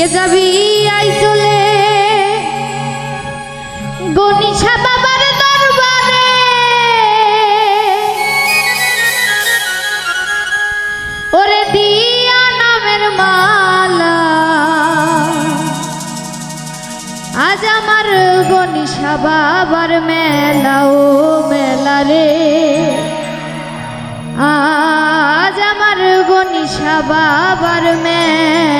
কে যাবি আই চলে গণিসা বাবার দরবারে। ওরে দিয়া নামের মালা। আজ আমার গণিসা বাবার মেলা, ও মেলা রে। আজ আমার গণিসা বাবার মেলা।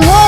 one.